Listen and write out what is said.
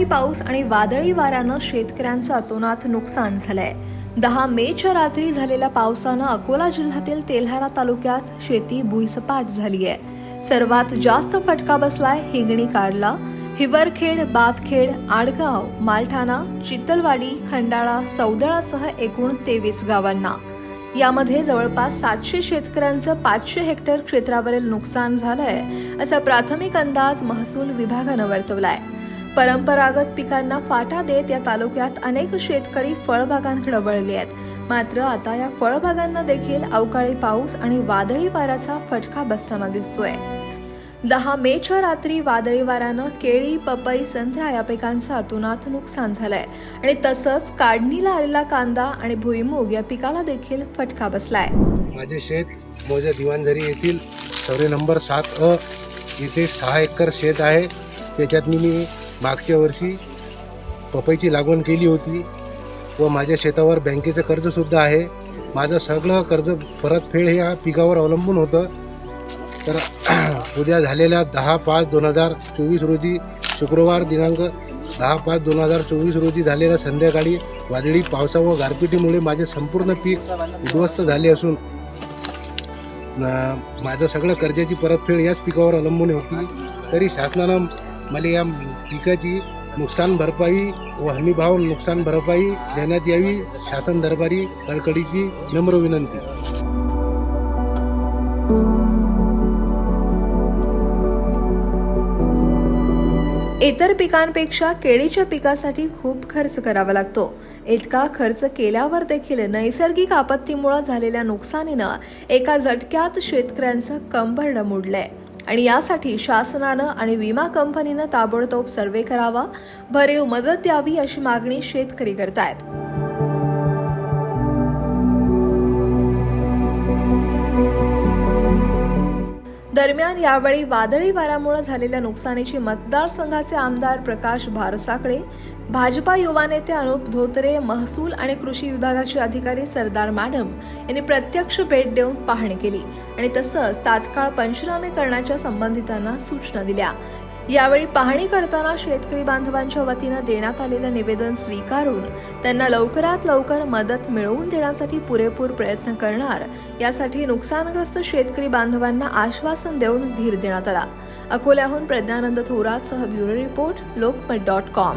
अवकाळी पाऊस आणि वादळी वाऱ्यानं शेतकऱ्यांचं अतोनात नुकसान झालंय. दहा मेच्या रात्री झालेल्या पावसानं अकोला जिल्ह्यातील तेल्हारा तालुक्यात शेती भुईसपाट झाली आहे सर्वात जास्त फटका बसलाय हिंगणी कारला हिवरखेड बातखेड आडगाव मालठाणा चितलवाडी खंडाळा सौदळासह एकूण तेवीस गावांना. यामध्ये जवळपास सातशे शेतकऱ्यांचं पाचशे हेक्टर क्षेत्रावरील नुकसान झालंय असा प्राथमिक अंदाज महसूल विभागानं वर्तवलाय. परंपरागत पिकांना फाटा देत या तालुक्यात अनेक शेतकरी फळबागांकडे वळले आहेत. मात्र आता या फळबागांना देखील अवकाळी पाऊस आणि वादळी वाऱ्याचा फटका बसताना दिसतोय. दहा मेच्या रात्री वादळी वाऱ्यानं केळी पपई संत्रा या पिकांचं अतोनात नुकसान झालंय. आणि तसंच काढणीला आलेला कांदा आणि भुईमूग या पिकाला देखील फटका बसलाय. माझे शेत मोजा दिवाणझरी येथील सवरे नंबर सात अ इथे सहा एकर शेत आहे. त्याच्यात मी मागच्या वर्षी पपईची लागवण केली होती व माझ्या शेतावर बँकेचं कर्जसुद्धा आहे. माझं सगळं कर्ज परतफेड हे या पिकावर अवलंबून होतं. तर उद्या झालेल्या दहा पाच दोन हजार चोवीस रोजी शुक्रवार दिनांक दहा पाच दोन हजार चोवीस रोजी झालेल्या संध्याकाळी वादळी पावसा व गारपिटीमुळे माझे संपूर्ण पीक उद्ध्वस्त झाले असून माझं सगळं कर्जाची परतफेड याच पिकावर अवलंबून होती. तरी शासनानं मला या पिकाची नुकसान भरपाई व हमीभाव नुकसान भरपाई देण्यात यावी शासन दरबारी कडकडीची नम्र विनंती. इतर पिकांपेक्षा केळीच्या पिकासाठी खूप खर्च करावा लागतो. इतका खर्च केल्यावर देखील नैसर्गिक आपत्तीमुळे झालेल्या नुकसानीनं एका झटक्यात शेतकऱ्यांचं कंबरडं मोडलंय. आणि यासाठी शासनानं आणि विमा कंपनीनं ताबडतोब सर्वे करावा. भरीव मदत द्यावी अशी मागणी शेतकरी करतायत. दरम्यान यावेळी वादळी वाऱ्यामुळे झालेल्या नुकसानीची मतदारसंघाचे आमदार प्रकाश भारसाकडे भाजपा युवा नेते अनुप धोत्रे महसूल आणि कृषी विभागाचे अधिकारी सरदार मॅडम यांनी प्रत्यक्ष भेट देऊन पाहणी केली आणि तसंच तात्काळ पंचनामे करण्याच्या संबंधितांना सूचना दिल्या. यावेळी पाहणी करताना शेतकरी बांधवांच्या वतीनं देण्यात आलेलं निवेदन स्वीकारून त्यांना लवकरात लवकर मदत मिळवून देण्यासाठी पुरेपूर प्रयत्न करणार. यासाठी नुकसानग्रस्त शेतकरी बांधवांना आश्वासन देऊन धीर देण्यात आला. अकोल्याहून प्रज्ञानंद थोरात सह bureau report Lokmat dot com.